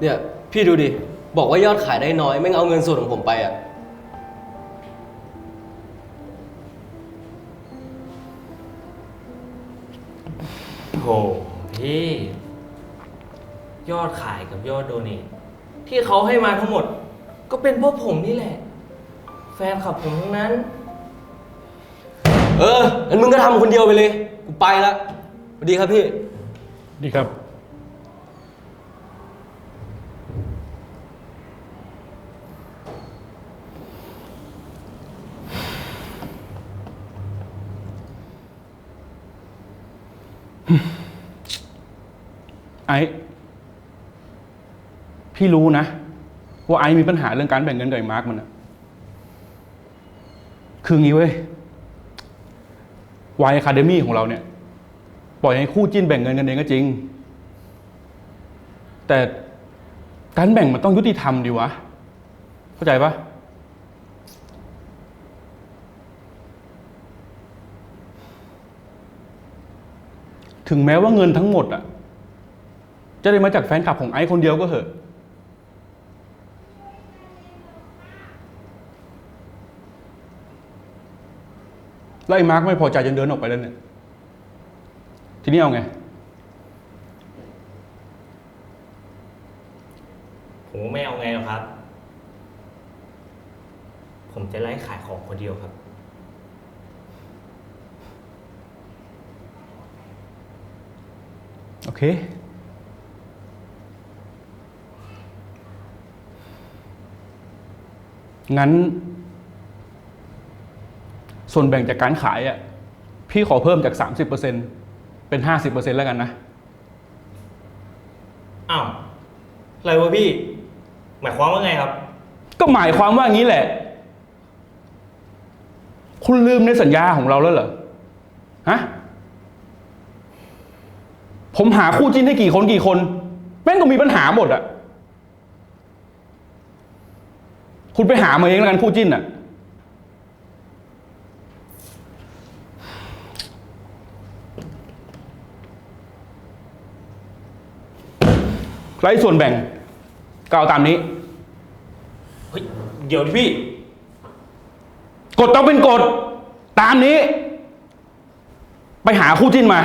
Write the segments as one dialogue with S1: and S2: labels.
S1: เนี่ย พี่ดูดิ บอกว่ายอดขายได้น้อยไม่งเอาเงินส่วนของผมไปอะ
S2: โหพี่ ยอดขายกับยอดโดเนทที่เขาให้มาทั้งหมด ก็เป็นพวกผมนี่แหละ แฟนคลับผมทั้งนั้น
S1: เอองั้นมึงก็ทำคนเดียวไปเลย กูไปละสวัสดีครับพี่
S3: ดีครับ อ้พี่รู้นะ ว่าไอ้มีปัญหาเรื่องการแบ่งเงินกับไอ้มาร์กมันอะคืองี้เว้ยวายอะคาเดมี่ของเราเนี่ย ปล่อยให้คู่จิ้นแบ่งเงินกันเองก็จริง แต่การแบ่งมันต้องยุติธรรมดีวะ เข้าใจปะถึงแม้ว่าเงินทั้งหมดอะ จะได้มาจากแฟนคลับของไอซ์คนเดียวก็เหอะแล้วไอ้มาร์กไม่พอใจจนเดินออกไปแล้วเนี่ย ทีนี้เอาไง
S2: ผมไม่เอาไงหรอกครับ ผมจะไล่ขายของคนเดียวครับ
S3: โอเค งั้น ส่วนแบ่งจากการขายอะพี่ขอเพิ่มจาก 30%เป็น 50%แล้วกันนะ
S2: อ้าวอะไรวะพี่ หมายความว่าไงครับ
S3: ก็หมายความว่างี้แหละ คุณลืมในสัญญาของเราแล้วเหรอ ฮะ ผมหาคู่จิ้นให้กี่คนกี่คน แม่งก็มีปัญหาหมดอะ คุณไปหามาเองแล้วกันคู่จิ้นอะไรส่วนแบ่งก็เอาตามนี้
S2: เฮ้ย เดี๋ยวดิพี่
S3: กฎต้องเป็นกฎ ตามนี้ ไปหาคู่จิ้นมา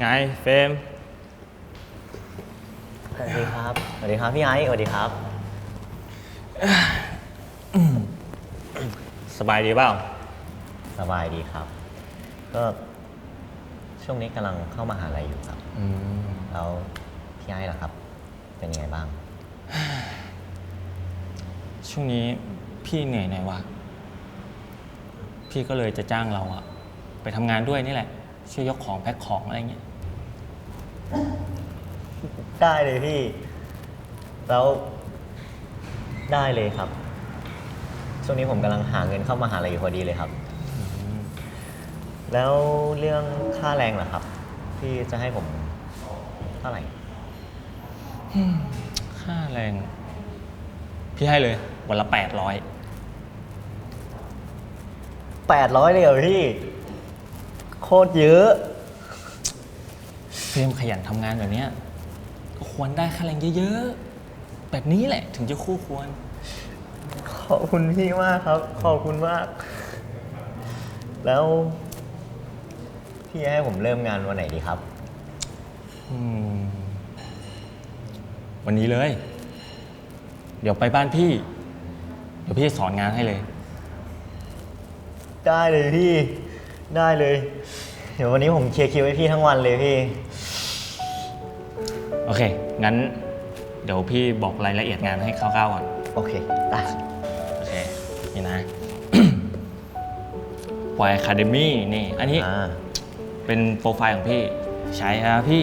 S2: ไงเฟรม
S4: สวัสดีครับ สวัสดีครับพี่ไอซ์สวัสดีครับ
S2: สบายดีเปล่า
S4: สบายดีครับ ก็ช่วงนี้กำลังเข้ามาหาลัยอยู่ครับ แล้วพี่ไอซ์ล่ะครับ เป็นยังไงบ้าง
S2: ช่วงนี้พี่เหนื่อยหน่อยวะพี่ก็เลยจะจ้างเราอะไปทำงานด้วยนี่แหละช่วยยกของแพ็คของอะไรเงี้ย
S4: ได้เลยพี่ แล้วได้เลยครับ ช่วงนี้ผมกำลังหาเงินเข้ามาหาลัยอยู่พอดีเลยครับ แล้วเรื่องค่าแรงล่ะครับ พี่จะให้ผมเท่าไหร่
S2: ค่าแรง พี่ให้เลยวันละแปดร้อย
S4: แปดร้อยเลยเหรอพี่ โคตรเยอะ
S2: เฟรมขยันทำงานแบบเนี้ยก็ควรได้ค่าแรงเยอะๆ แบบนี้แหละถึงจะคู่ควร
S4: ขอบคุณพี่มากครับ ขอบคุณมาก แล้ว พี่ให้ผมเริ่มงานวันไหนดีครับ
S2: อืม วันนี้เลย เดี๋ยวไปบ้านพี่ เดี๋ยวพี่สอนงานให้เลย
S4: ได้เลยพี่ ได้เลย เดี๋ยววันนี้ผมเคลียร์คิวให้พี่ทั้งวันเลยพี่
S2: โอเค งั้น เดี๋ยวพี่บอกรายละเอียดงานให้คร่าวๆก่อน
S4: โอเคได้
S2: โอเค นี่นะ Y Academy นี่ อันนี้
S4: อ่า
S2: เป็นโปรไฟล์ของพี่ ใช้ครับพี่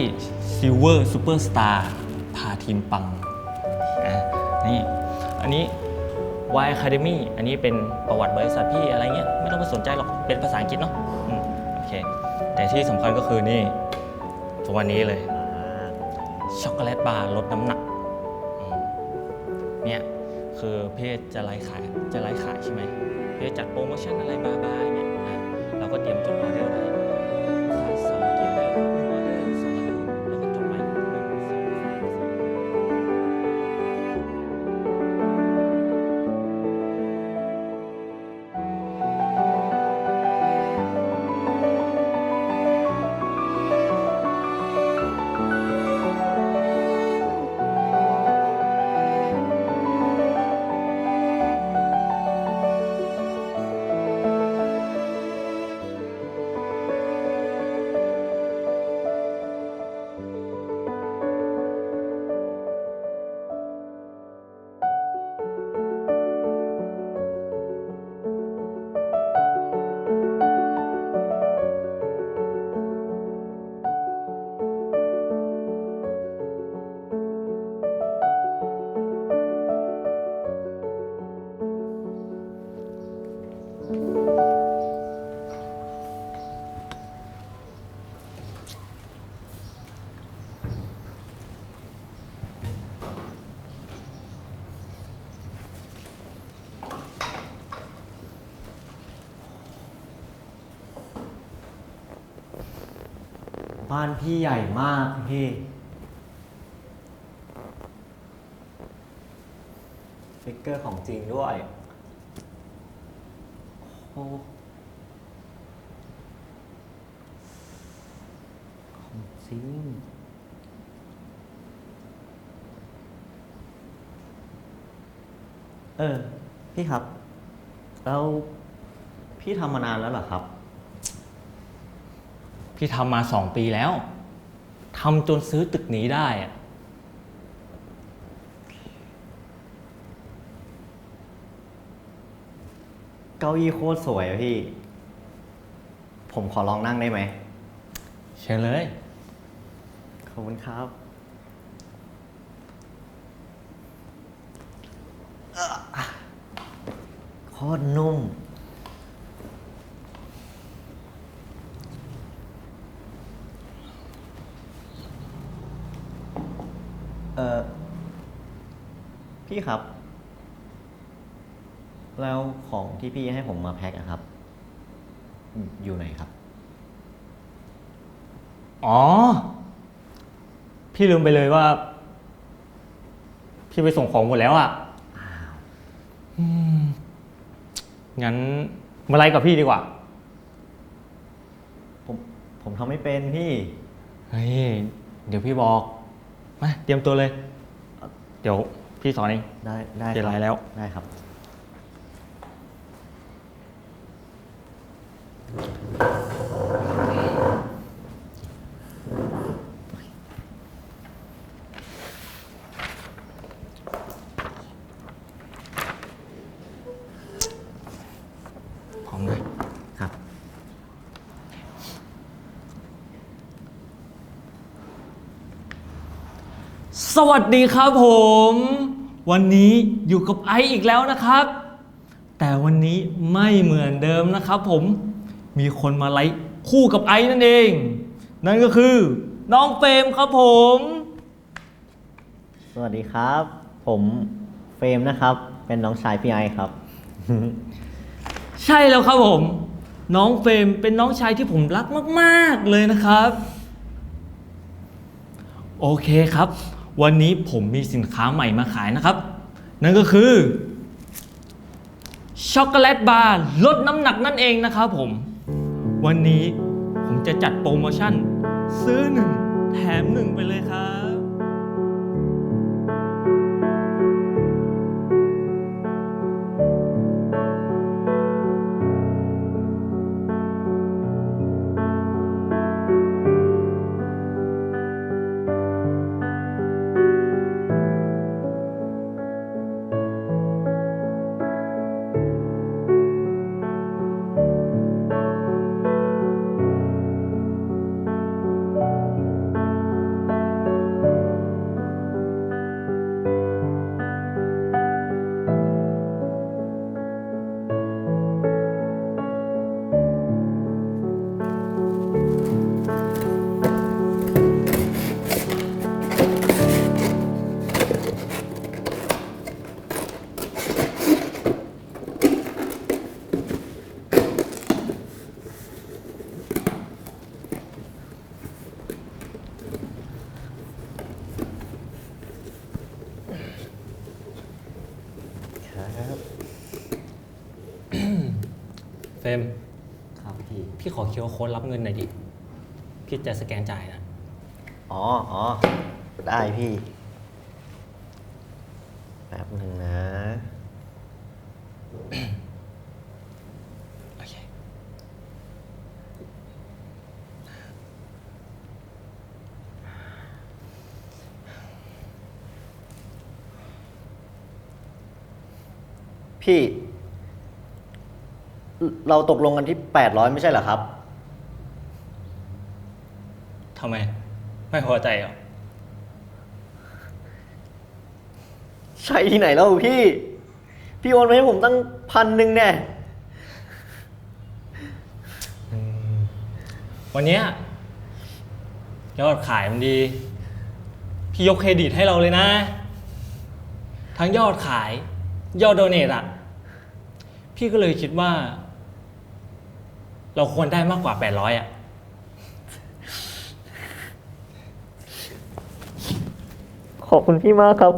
S2: Silver Superstar พาทีมปังอะนี่ อันนี้ Y Academy อันนี้เป็นประวัติบริษัทพี่อะไรเงี้ย ไม่ต้องไปสนใจหรอก เป็นภาษาอังกฤษเนาะอืมโอเค แต่ที่สำคัญก็คือนี่ตัววันนี้เลย ช็อกโกแลตบาร์ลดน้ำหนักอืมเนี่ยคือพี่จะไลฟ์ขายจะไลฟ์ขายใช่ไหมพี่จะจัดโปรโมชั่นอะไรบาร์ๆเนี่ยอะเราก็เตรียมจดออเดอร์ไว้
S4: บ้านพี่ใหญ่มากพี่ ฟิกเกอร์ของจริงด้วยโอ้ของจริงเออ พี่ครับ แล้ว พี่ทำมานานแล้วเหรอครับ
S2: พี่ทำมาสองปีแล้วทำจนซื้อตึกนี้ได้อะ
S4: เก้าอี้โคตรสวยอะพี่ ผมขอลองนั่งได้ไหม
S2: เชิญเลย
S4: ขอบคุณครับ โคตรนุ่ม เออพี่ครับ แล้วของที่พี่ให้ผมมาแพ็คอะครับ อยู่ไหนครับ
S2: อ๋อ พี่ลืมไปเลยว่า พี่ไปส่งของหมดแล้วอะอืมงั้นมาไลฟ์กับพี่ดีกว่า
S4: ผมผมทำไม่เป็นพี่
S2: เฮ้ย เดี๋ยวพี่บอก มาเตรียมตัวเลย เดี๋ยวพี่สอนเอง
S4: ได้ได้
S2: เปลี่ยน
S4: ครับ
S2: ลายแล้ว
S4: ได้ครับ
S2: พร้อมเลย
S4: ครับ
S2: สวัสดีครับผม วันนี้อยู่กับไอซ์อีกแล้วนะครับ แต่วันนี้ไม่เหมือนเดิมนะครับผมมีคนมาไลฟ์คู่กับไอซ์นั่นเอง นั่นก็คือ น้องเฟรมครับผม
S4: สวัสดีครับ ผมเฟรมนะครับ เป็นน้องชายพี่ไอครับ
S2: ใช่แล้วครับผม น้องเฟรมเป็นน้องชายที่ผมรักมาก ๆ เลยนะครับ โอเคครับ วันนี้ผมมีสินค้าใหม่มาขายนะครับ นั่นก็คือช็อกโกแลตบาร์ลดน้ำหนักนั่นเองนะครับผม วันนี้ผมจะจัดโปรโมชั่น ซื้อหนึ่งแถมหนึ่งไปเลยครับ เฟรม
S4: ครับพี่
S2: พี่ขอเคียวโค้ดรับเงินหน่อยดิ พี่จะสแกนจ่ายนะ
S4: อ๋ออ๋อได้พี่ แป๊บหนึ่งนะ
S2: โอเค
S4: พี่ เราตกลงกันที่ 800 ไม่ใช่เหรอครับ
S2: ทำไม ไม่พอใจเหรอ
S4: ใช่ที่ไหนแล้วพี่ พี่โอนมาให้ผมตั้งพันหนึ่งแน่
S2: วันเนี้ยยอดขายมันดี พี่ยกเครดิตให้เราเลยนะ ทั้งยอดขาย ยอดโดเนทอะพี่ก็เลยคิดว่า เราควรได้มากกว่า 800อะ
S4: ขอบคุณพี่มากครับ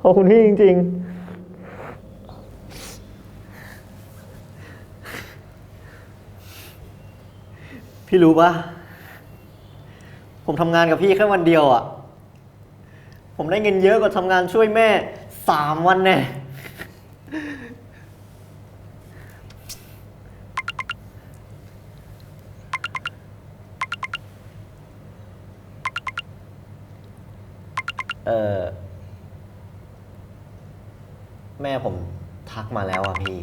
S4: ขอบคุณพี่จริง ๆ พี่รู้ปะผมทำงานกับพี่แค่วันเดียวอะ่ะ ผมได้เงินเยอะกว่าทำงานช่วยแม่สามวันแน่ ออแม่ผมทักมาแล้วอะพี่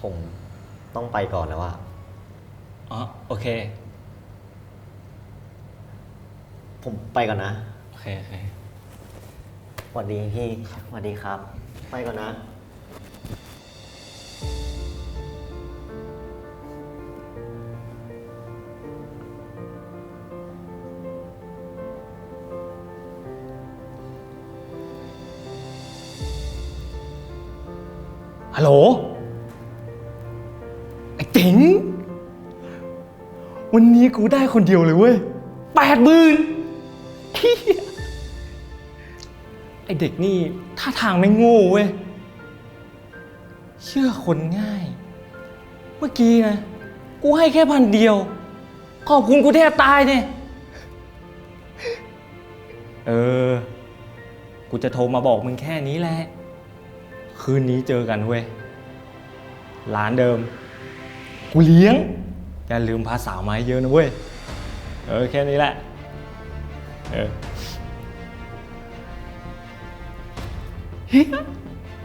S4: ผมต้องไปก่อนแล้วอะ
S2: อ๋อ โอเค
S4: ผมไปก่อนนะ
S2: โอเคโอเค
S4: สวัสดีพี่สวัสดีครับ ไปก่อนนะ
S2: โหลไอ้ติ๋งวันนี้กูได้คนเดียวเลยเว้ยแปดหมื่นไอเด็กนี่ท่าทางไม่โง่เว้ย เชื่อคนง่าย เมื่อกี้นะ กูให้แค่พันเดียว ขอบคุณกูแทบตายเนี่ย เออ กูจะโทรมาบอกมึงแค่นี้แหละ คืนนี้เจอกันเว้ย ร้านเดิม กูเลี้ยง อย่าลืมพาสาวมาให้เยอะนะเว้ย เออ แค่นี้แหละ เออ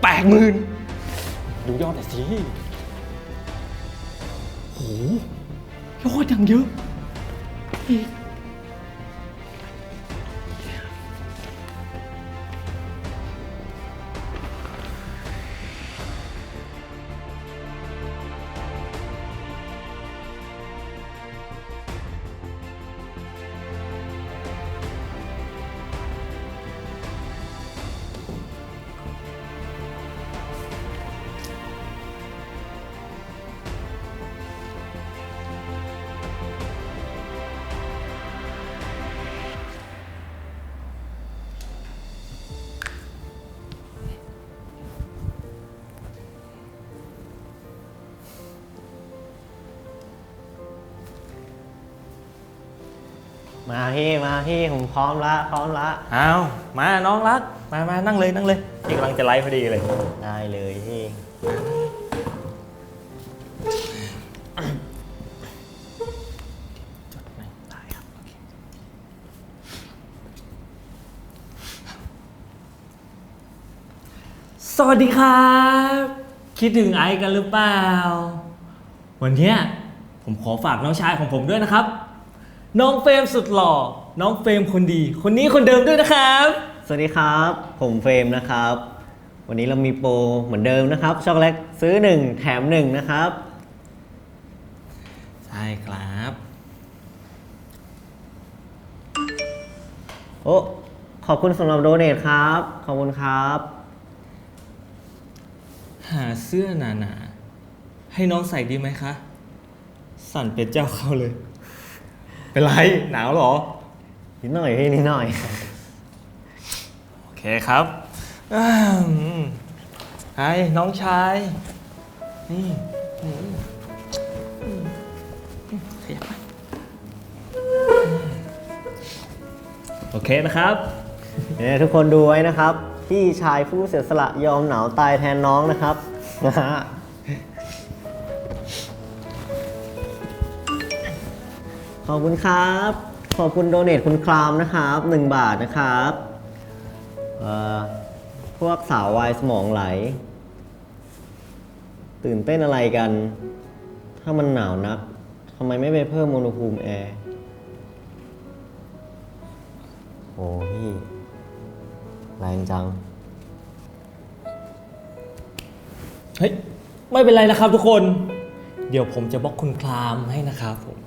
S2: แปดหมื่นดูยอดหน่อยสิโหยอดยังเยอะอีก
S4: มาพี่มาพี่ผมพร้อมละพร้อมละ
S2: เอามาน้องรัก มามานั่งเลยนั่งเลยพี่กำลังจะไลฟ์พอดีเลย
S4: ได้เลยพี่
S2: ได้ครับโอเคสวัสดีครับ คิดถึงไอซ์กันหรือเปล่า วันเนี้ยผมขอฝากน้องชายของผมด้วยนะครับ น้องเฟรมสุดหล่อ น้องเฟรมคนดี คนนี้คนเดิมด้วยนะครับ
S4: สวัสดีครับ ผมเฟรมนะครับ วันนี้เรามีโปรเหมือนเดิมนะครับ ช็อกโกแลตซื้อ 1 แถม 1 นะครับ
S2: ใช่ครับ
S4: โอ้ ขอบคุณสำหรับโดเนทครับ ขอบคุณครับ
S2: หาเสื้อหนาๆให้น้องใส่ดีไหมคะ สั่นเป็นเจ้าเข้าเลย เป็นไรหนาวเหรอ
S4: นิดหน่อยพี่นิดหน่อย
S2: โอเคครับอ้าวไอ้น้องชาย นี่อืมอืมขยับมาโอเคนะครับ
S4: เนี่ยทุกคนดูไว้นะครับ พี่ชายผู้เสียสละยอมหนาวตายแทนน้องนะครับนะฮะ ขอบคุณครับ ขอบคุณโดเนทคุณครามนะครับ 1 บาทนะครับพวกสาววายสมองไหล ตื่นเต้นอะไรกัน ถ้ามันหนาวนักทำไมไม่ไปเพิ่มอุณหภูมิแอร์โอ้พี่แรงจัง
S2: เฮ้ย ไม่เป็นไรนะครับทุกคน เดี๋ยวผมจะบล็อกคุณคลามให้นะครับผม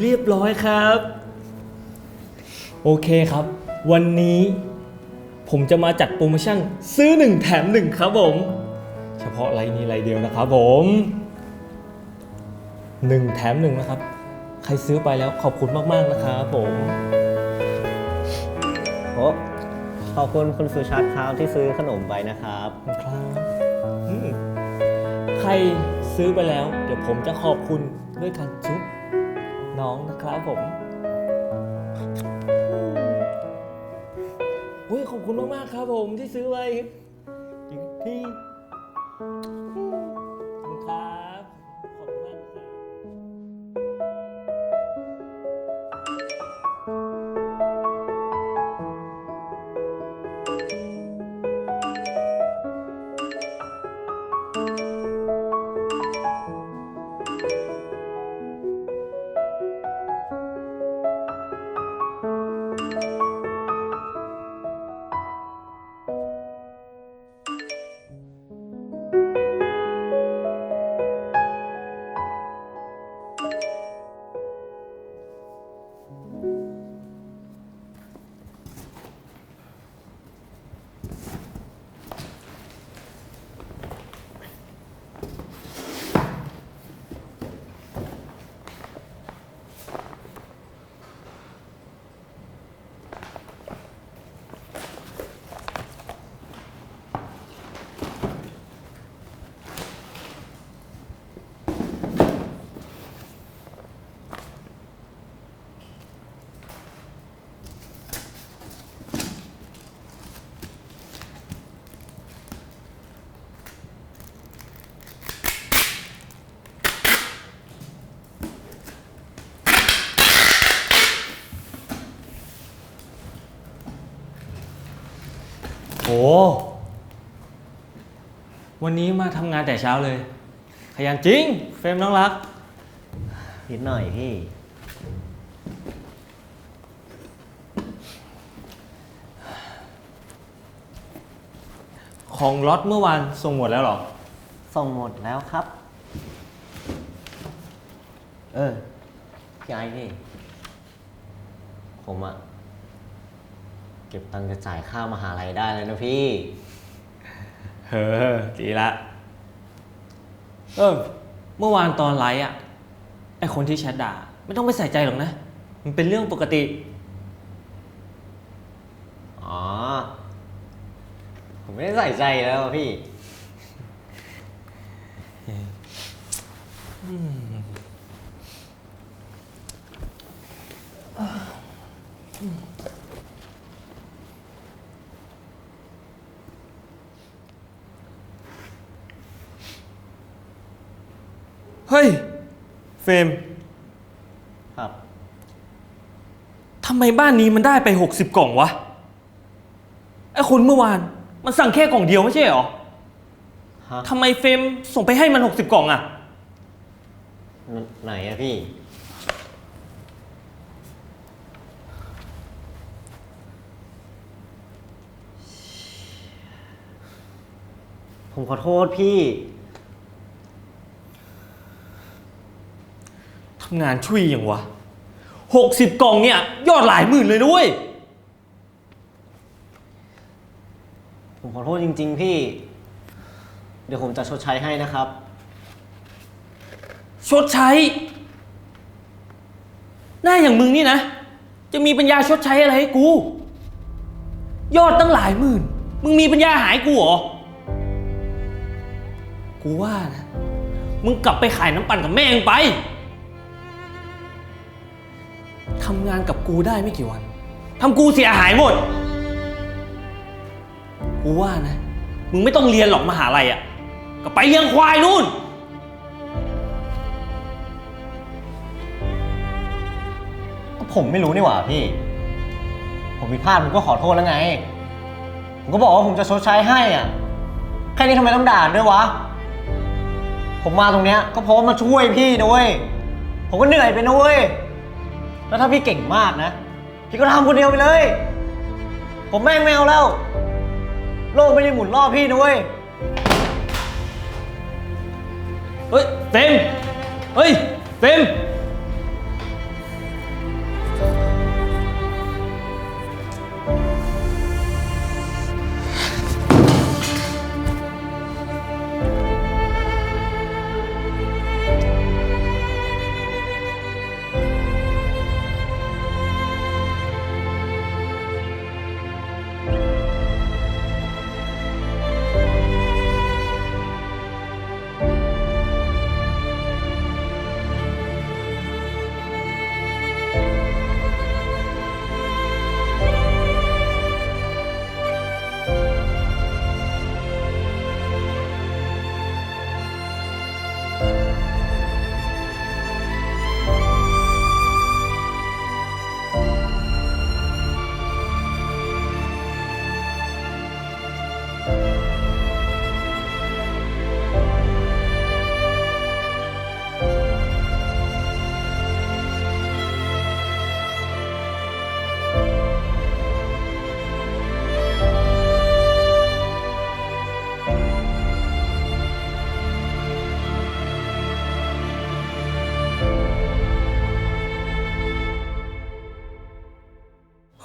S2: เรียบร้อยครับ โอเคครับ วันนี้ผมจะมาจัดโปรโมชั่นซื้อ1แถม1ครับผม เฉพาะไลน์นี้ไลน์เดียวนะครับผม1แถม1นะครับ ใครซื้อไปแล้วขอบคุณมาก ๆ นะครับผม
S4: โอ้ขอบคุณคุณสุชาติครับที่ซื้อขนมไปนะครับ
S2: ครับอืมใครซื้อไปแล้ว เดี๋ยวผมจะขอบคุณด้วยการจุ๊บ น้องนะครับผมอุ้ยขอบคุณมากๆครับผมที่ซื้อไปอี โห วันนี้มาทำงานแต่เช้าเลย ขยันจริง เฟรมน้องรัก
S4: นิดหน่อยพี่
S2: ของล็อตเมื่อวานส่งหมดแล้วเหรอ
S4: ส่งหมดแล้วครับ เออพี่ไอ้พี่ ผมอะ เก็บตังค์จะจ่ายค่ามหาลัยได้เลยนะพี่
S2: เฮ้อดีละ เออ เมื่อวานตอนไลฟ์อะ ไอคนที่แชทด่า ไม่ต้องไปใส่ใจหรอกนะ มันเป็นเรื่องปกติ
S4: อ๋อ ผมไม่ได้ใส่ใจแล้วอะพี่
S2: เฮ้ย เฟรม
S4: ครับ
S2: ทำไมบ้านนี้มันได้ไป 60 กล่องวะ ไอ้คนเมื่อวาน มันสั่งแค่กล่องเดียวไม่ใช่เหรอ
S4: ฮะ
S2: ทำไมเฟรมส่งไปให้มัน 60 กล่องอะ
S4: ไหนอะพี่ ผมขอโทษพี่
S2: ทำ งานช่วยอย่างวะ60กล่องเนี่ย ยอดหลายหมื่นเลยนะเว้ย
S4: ผมขอโทษจริง ๆ พี่ เดี๋ยวผมจะชดใช้ให้นะครับ
S2: ชดใช้ หน้าอย่างมึงนี่นะ จะมีปัญญาชดใช้อะไรให้กู ยอดตั้งหลายหมื่น มึงมีปัญญาหายกูเหรอ กูว่านะ มึงกลับไปขายน้ำปั่นกับแม่งไป ทำงานกับกูได้ไม่กี่วันทำกูเสียหายหมด กูว่านะ มึงไม่ต้องเรียนหรอกมหาลัยอะ่ะ ก็ไปเลี้ยงควายนู่น
S4: ก็ผมไม่รู้นี่หว่าพี่ ผมผิดพลาดผมก็ขอโทษแล้วไง ผมก็บอกว่าผมจะชดใช้ให้อะ แค่นี้ทำไมต้องด่าด้วยวะ ผมมาตรงเนี้ยก็เพราะว่ามาช่วยพี่นะเว้ย ผมก็เหนื่อยไปนะเว้ย แล้วถ้าพี่เก่งมากนะ พี่ก็ทำคนเดียวไปเลย ผมแม่งไม่เอาแล้ว โลกไม่ได้หมุนรอบพี่นะเว้ย
S2: เฮ้ย เต็ม เฮ้ย เต็ม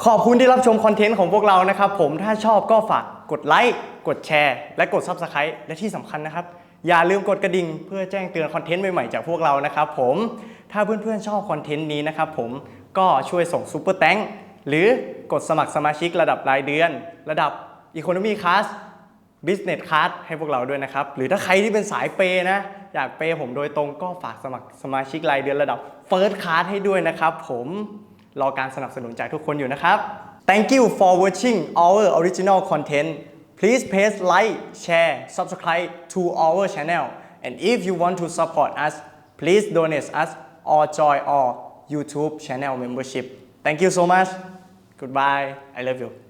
S5: ขอบคุณที่รับชมคอนเทนต์ของพวกเรานะครับ ผมถ้าชอบก็ฝากกดไลค์กดแชร์ และกด Subscribe และที่สำคัญนะครับ อย่าลืมกดกระดิ่งเพื่อแจ้งเตือนคอนเทนต์ใหม่ๆจากพวกเรานะครับผมถ้าเพื่อนๆชอบคอนเทนต์นี้นะครับผมก็ช่วยส่งซูเปอร์แตงหรือกดสมัครสมาชิกระดับรายเดือน ระดับ Economy Class Business Class ให้พวกเราด้วยนะครับ หรือถ้าใครที่เป็นสายเปย์นะ อยากเปย์ผมโดยตรงก็ฝากสมัครสมาชิกรายเดือนระดับ First Class ให้ด้วยนะครับผม รอการสนับสนุนจากทุกคนอยู่นะครับ Thank you for watching our original content please press like share subscribe to our channel and if you want to support us please donate us or join our YouTube channel membership thank you so much goodbye I love you